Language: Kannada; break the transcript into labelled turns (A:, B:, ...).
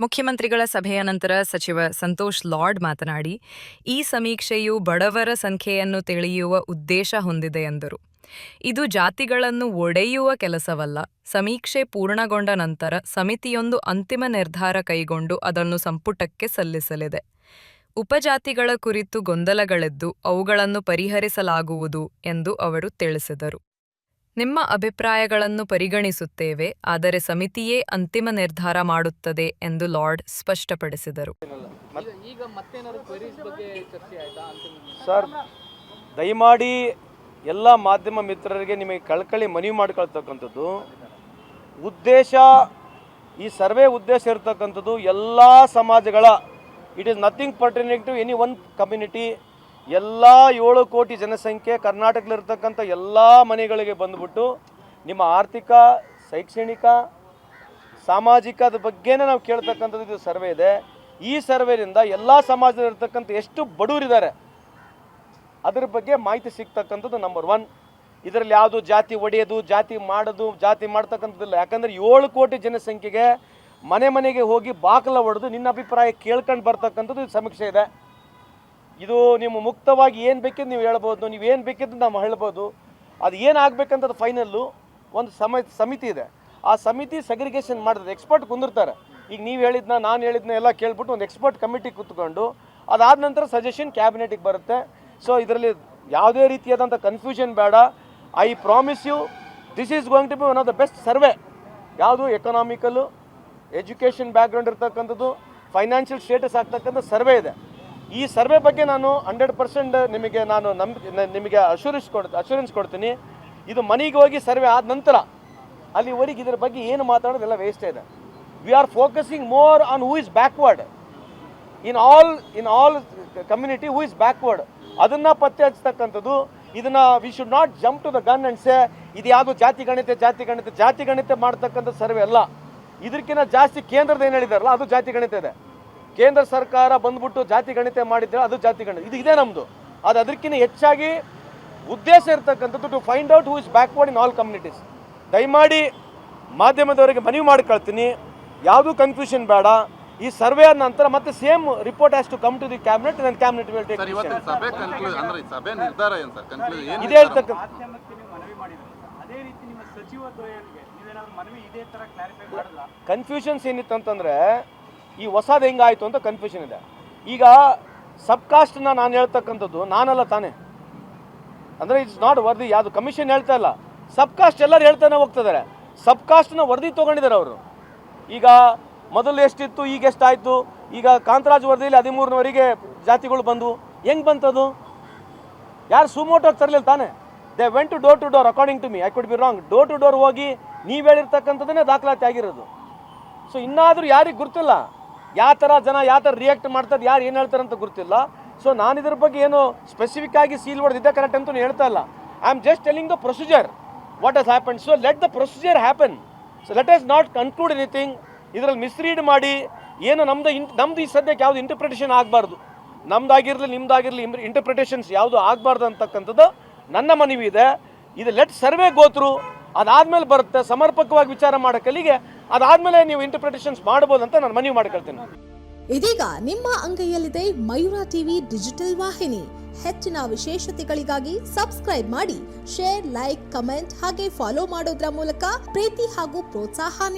A: ಮುಖ್ಯಮಂತ್ರಿಗಳ ಸಭೆಯ ನಂತರ ಸಚಿವ ಸಂತೋಷ್ ಲಾರ್ಡ್ ಮಾತನಾಡಿ, ಈ ಸಮೀಕ್ಷೆಯು ಬಡವರ ಸಂಖ್ಯೆಯನ್ನು ತಿಳಿಯುವ ಉದ್ದೇಶ ಹೊಂದಿದೆ ಎಂದರು. ಇದು ಜಾತಿಗಳನ್ನು ಒಡೆಯುವ ಕೆಲಸವಲ್ಲ, ಸಮೀಕ್ಷೆ ಪೂರ್ಣಗೊಂಡ ನಂತರ ಸಮಿತಿಯೊಂದು ಅಂತಿಮ ನಿರ್ಧಾರ ಕೈಗೊಂಡು ಅದನ್ನು ಸಂಪುಟಕ್ಕೆ ಸಲ್ಲಿಸಲಿದೆ. ಉಪಜಾತಿಗಳ ಕುರಿತು ಗೊಂದಲಗಳೆದ್ದು ಅವುಗಳನ್ನು ಪರಿಹರಿಸಲಾಗುವುದು ಎಂದು ಅವರು ತಿಳಿಸಿದರು. ನಿಮ್ಮ ಅಭಿಪ್ರಾಯಗಳನ್ನು ಪರಿಗಣಿಸುತ್ತೇವೆ ಆದರೆ ಸಮಿತಿಯೇ ಅಂತಿಮ ನಿರ್ಧಾರ ಮಾಡುತ್ತದೆ ಎಂದು ಲಾರ್ಡ್ ಸ್ಪಷ್ಟಪಡಿಸಿದರು.
B: ಈಗ- ಈಗ ಮತ್ತೇನಾದ್ರು ಬಗ್ಗೆ ಚರ್ಚೆ ಆಯ್ತಾ?
C: ಸರ್ ದಯಮಾಡಿ ಎಲ್ಲ ಮಾಧ್ಯಮ ಮಿತ್ರರಿಗೆ ನಿಮಗೆ ಕಳ್ಕಳಿ ಮನವಿ ಮಾಡ್ಕೊಳ್ತಕ್ಕಂಥದ್ದು. ಉದ್ದೇಶ ಈ ಸರ್ವೆ ಉದ್ದೇಶ ಇರತಕ್ಕಂಥದ್ದು ಎಲ್ಲ ಸಮಾಜಗಳ it is nothing pertaining to any one community ಎಲ್ಲ ಏಳು ಕೋಟಿ ಜನಸಂಖ್ಯೆ ಕರ್ನಾಟಕದಲ್ಲಿರ್ತಕ್ಕಂಥ ಎಲ್ಲ ಮನೆಗಳಿಗೆ ಬಂದ್ಬಿಟ್ಟು ನಿಮ್ಮ ಆರ್ಥಿಕ, ಶೈಕ್ಷಣಿಕ ಸಾಮಾಜಿಕದ ಬಗ್ಗೆನೇ ನಾವು ಕೇಳ್ತಕ್ಕಂಥದ್ದು ಇದು ಸರ್ವೆ ಇದೆ. ಈ ಸರ್ವೆಯಿಂದ ಎಲ್ಲ ಸಮಾಜದಲ್ಲಿರ್ತಕ್ಕಂಥ ಎಷ್ಟು ಬಡವರಿದ್ದಾರೆ, ಅದ್ರ ಬಗ್ಗೆ ಮಾಹಿತಿ ಸಿಗ್ತಕ್ಕಂಥದ್ದು ನಂಬರ್ ಒನ್ ಇದರಲ್ಲಿ ಯಾವುದು ಜಾತಿ ಒಡೆಯೋದು, ಜಾತಿ ಮಾಡೋದು, ಜಾತಿ ಮಾಡ್ತಕ್ಕಂಥದ್ದಿಲ್ಲ ಯಾಕಂದರೆ ಏಳು ಕೋಟಿ ಜನಸಂಖ್ಯೆಗೆ ಮನೆ ಮನೆಗೆ ಹೋಗಿ ಬಾಕಲ ಹೊಡೆದು ನಿನ್ನ ಅಭಿಪ್ರಾಯ ಕೇಳ್ಕೊಂಡು ಬರ್ತಕ್ಕಂಥದ್ದು ಸಮೀಕ್ಷೆ ಇದೆ. ಇದು ನಿಮ್ಮ ಮುಕ್ತವಾಗಿ ಏನು ಬೇಕಿದ್ದು ನೀವು ಹೇಳ್ಬೋದು, ನೀವು ಏನು ಬೇಕಿದ್ದು ನಾವು ಹೇಳ್ಬೋದು. ಅದು ಏನು ಆಗ್ಬೇಕಂತದ್ದು ಫೈನಲ್ಲು ಒಂದು ಸಮ, ಸಮಿತಿ ಇದೆ. ಆ ಸಮಿತಿ ಸೆಗ್ರಿಗೇಷನ್ ಮಾಡಿದ್ರೆ ಎಕ್ಸ್ಪರ್ಟ್ ಕುಂದಿರ್ತಾರೆ. ಈಗ ನೀವು ಹೇಳಿದ್ನ, ನಾನು ಹೇಳಿದ್ನ ಎಲ್ಲ ಕೇಳ್ಬಿಟ್ಟು ಒಂದು ಎಕ್ಸ್ಪರ್ಟ್ ಕಮಿಟಿ ಕೂತ್ಕೊಂಡು ಅದಾದ ನಂತರ ಸಜೆಷನ್ ಕ್ಯಾಬಿನೆಟಿಗೆ ಬರುತ್ತೆ. ಸೊ ಇದರಲ್ಲಿ ಯಾವುದೇ ರೀತಿಯಾದಂಥ ಕನ್ಫ್ಯೂಷನ್ ಬೇಡ. I promise you this is going to be one of the best survey ಯಾವುದು ಎಕನಾಮಿಕಲ್ಲು ಎಜುಕೇಷನ್ ಬ್ಯಾಕ್ಗ್ರೌಂಡ್ ಇರ್ತಕ್ಕಂಥದ್ದು ಫೈನಾನ್ಷಿಯಲ್ ಸ್ಟೇಟಸ್ ಆಗ್ತಕ್ಕಂಥ ಸರ್ವೆ ಇದೆ. ಈ ಸರ್ವೆ ಬಗ್ಗೆ ನಾನು ಹಂಡ್ರೆಡ್ ಪರ್ಸೆಂಟ್ ನಿಮಗೆ ನಾನು ನಂಬಿಕೆ ನಿಮಗೆ ಅಶೂರೆನ್ಸ್ ಕೊಡ್ ಅಶೂರೆನ್ಸ್ ಕೊಡ್ತೀನಿ. ಇದು ಮನೆಗೆ ಹೋಗಿ ಸರ್ವೆ ಆದ ನಂತರ ಅಲ್ಲಿವರೆಗೆ ಇದರ ಬಗ್ಗೆ ಏನು ಮಾತಾಡೋದೆಲ್ಲ ವೇಸ್ಟ್ ಇದೆ. We are focusing more on who is backward in all in all community who is backward ಅದನ್ನ ಪತ್ತೆ ಹಚ್ಚತಕ್ಕಂಥದ್ದು ಇದನ್ನ we should not jump to the gun and say ಇದು ಯಾವುದು ಜಾತಿ ಗಣಿತ ಜಾತಿ ಗಣಿತ ಜಾತಿ ಗಣಿತ ಮಾಡ್ತಕ್ಕಂಥ ಸರ್ವೆ ಅಲ್ಲ. ಇದಕ್ಕಿಂತ ಜಾಸ್ತಿ ಕೇಂದ್ರದ ಏನು ಹೇಳಿದಾರಲ್ಲ, ಅದು ಜಾತಿ ಗಣಿತ ಇದೆ. ಕೇಂದ್ರ ಸರ್ಕಾರ ಬಂದ್ಬಿಟ್ಟು ಜಾತಿ ಗಣಿತ ಮಾಡಿದ್ರೆ ಅದು ಜಾತಿ ಗಣಿತ. ಇದು ಇದೆ ನಮ್ಮದು ಅದು ಅದಕ್ಕಿಂತ ಹೆಚ್ಚಾಗಿ ಉದ್ದೇಶ ಇರ್ತಕ್ಕಂಥದ್ದು to find out who is backward in all communities ದಯಮಾಡಿ ಮಾಧ್ಯಮದವರಿಗೆ ಮನವಿ ಮಾಡ್ಕೊಳ್ತೀನಿ ಯಾವುದೂ ಕನ್ಫ್ಯೂಷನ್ ಬೇಡ. ಈ ಸರ್ವೆ ಆದ ನಂತರ ಮತ್ತೆ same report has to come to the cabinet ನನ್ನ ಕ್ಯಾಬಿನೆಟ್ ವಿಲ್ ಟೇಕ್
D: ಸಭೆ ನಿರ್ಧಾರ ಏನು ಸರ್? ಕನ್ಕ್ಲೂಡ್
C: ಇದೇ ಹೇಳ್ತಕ್ಕಂಥ
B: ಮಾಧ್ಯಮಕ್ಕೆ ನೀವು ಮನವಿ ಮಾಡಿದ್ರಿ. ಅದೇ ರೀತಿ ನಿಮ್ಮ ಸಚಿವ ದ್ವಯನಿಗೆ ನೀವೇನಾದ್ರು ಮನವಿ ಇದೇ ತರ ಕ್ಲಾರಿಫೈ ಮಾಡಿದ್ರ
C: ಕನ್ಫ್ಯೂಷನ್ಸ್ ಏನಿತ್ತು ಅಂತಂದರೆ ಈ ಹೊಸದು ಹೆಂಗಾಯಿತು ಅಂತ ಕನ್ಫ್ಯೂಷನ್ ಇದೆ. ಈಗ ಸಬ್ ಕಾಸ್ಟ್ನ ನಾನು ಹೇಳ್ತಕ್ಕಂಥದ್ದು ನಾನಲ್ಲ ತಾನೇ. ಅಂದರೆ ಇಟ್ಸ್ ನಾಟ್ ವರದಿ ಯಾವುದು ಕಮಿಷನ್ ಹೇಳ್ತಾ ಇಲ್ಲ. ಸಬ್ ಕಾಸ್ಟ್ ಎಲ್ಲರೂ ಹೇಳ್ತಾನೆ ಹೋಗ್ತಿದ್ದಾರೆ. ಸಬ್ ಕಾಸ್ಟ್ನ ವರದಿ ತೊಗೊಂಡಿದ್ದಾರೆ ಅವರು. ಈಗ ಮೊದಲು ಎಷ್ಟಿತ್ತು, ಈಗ ಎಷ್ಟಾಯಿತು? ಈಗ ಕಾಂತರಾಜ್ ವರದಿಯಲ್ಲಿ ಹದಿಮೂರನವರಿಗೆ ಜಾತಿಗಳು ಬಂದವು. ಹೆಂಗೆ ಬಂತದು? ಯಾರು ಸುಮೋಟೋಗಿ ತರಲಿಲ್ಲ ತಾನೆ. They went to door to door according to me I could be wrong door to door ಹೋಗಿ ನೀವು ಹೇಳಿರ್ತಕ್ಕಂಥದ್ದನ್ನೇ ದಾಖಲಾತಿ ಆಗಿರೋದು. ಸೊ ಇನ್ನಾದರೂ ಯಾರಿಗೆ ಗುರ್ತಿಲ್ಲ? ಯಾವ ಥರ ಜನ, ಯಾವ ಥರ ರಿಯಾಕ್ಟ್ ಮಾಡ್ತಾರೆ ಯಾರು ಏನು ಹೇಳ್ತಾರೆ ಅಂತ ಗೊತ್ತಿಲ್ಲ. ಸೊ ನಾನು ಇದ್ರ ಬಗ್ಗೆ ಏನು ಸ್ಪೆಸಿಫಿಕ್ ಆಗಿ ಸೀಲ್ ಹೊಡೆದಿದ್ದೆ ಕರೆಕ್ಟ್ ಅಂತ ಹೇಳ್ತಾ ಇಲ್ಲ. I am just telling the procedure what has happen so let the procedure happen so let us not conclude anything ಇದರಲ್ಲಿ ಮಿಸ್ರೀಡ್ ಮಾಡಿ, ಏನು ನಮ್ದು ಇನ್ ನಮ್ದು ಈ ಸದ್ಯಕ್ಕೆ ಯಾವುದು ಇಂಟರ್ಪ್ರಿಟೇಷನ್ ಆಗಬಾರ್ದು. ನಮ್ದಾಗಿರಲಿ, ನಿಮ್ದಾಗಿರಲಿ ಇಂಟರ್ಪ್ರಿಟೇಷನ್ಸ್ ಯಾವುದು ಆಗಬಾರ್ದು ಅಂತಕ್ಕಂಥದ್ದು ನನ್ನ ಮನವಿ ಇದೆ ಇದು ಲೆಟ್ ಸರ್ವೆ ಗೋತ್ರು ಅದಾದ್ಮೇಲೆ ಬರುತ್ತೆ. ಸಮರ್ಪಕವಾಗಿ ವಿಚಾರ ಮಾಡೋ ಕಲಿಗೆ ಅದಾದ್ಮೇಲೆ ನೀವು ಇಂಟರ್ಪ್ರಿಟೇಷನ್ಸ್ ಮಾಡ್ಬೋದು ಅಂತ ನಾನು ಮನವಿ ಮಾಡ್ಕೊಳ್ತೇನೆ
E: ಇದೀಗ ನಿಮ್ಮ ಅಂಗೈಯಲ್ಲಿದೆ ಮಯೂರ ಟಿವಿ ಡಿಜಿಟಲ್ ವಾಹಿನಿ. ಹೆಚ್ಚಿನ ವಿಶೇಷತೆಗಳಿಗಾಗಿ ಸಬ್ಸ್ಕ್ರೈಬ್ ಮಾಡಿ ಶೇರ್ ಲೈಕ್ ಕಮೆಂಟ್ ಹಾಗೆ ಫಾಲೋ ಮಾಡೋದ್ರ ಮೂಲಕ ಪ್ರೀತಿ ಹಾಗೂ ಪ್ರೋತ್ಸಾಹ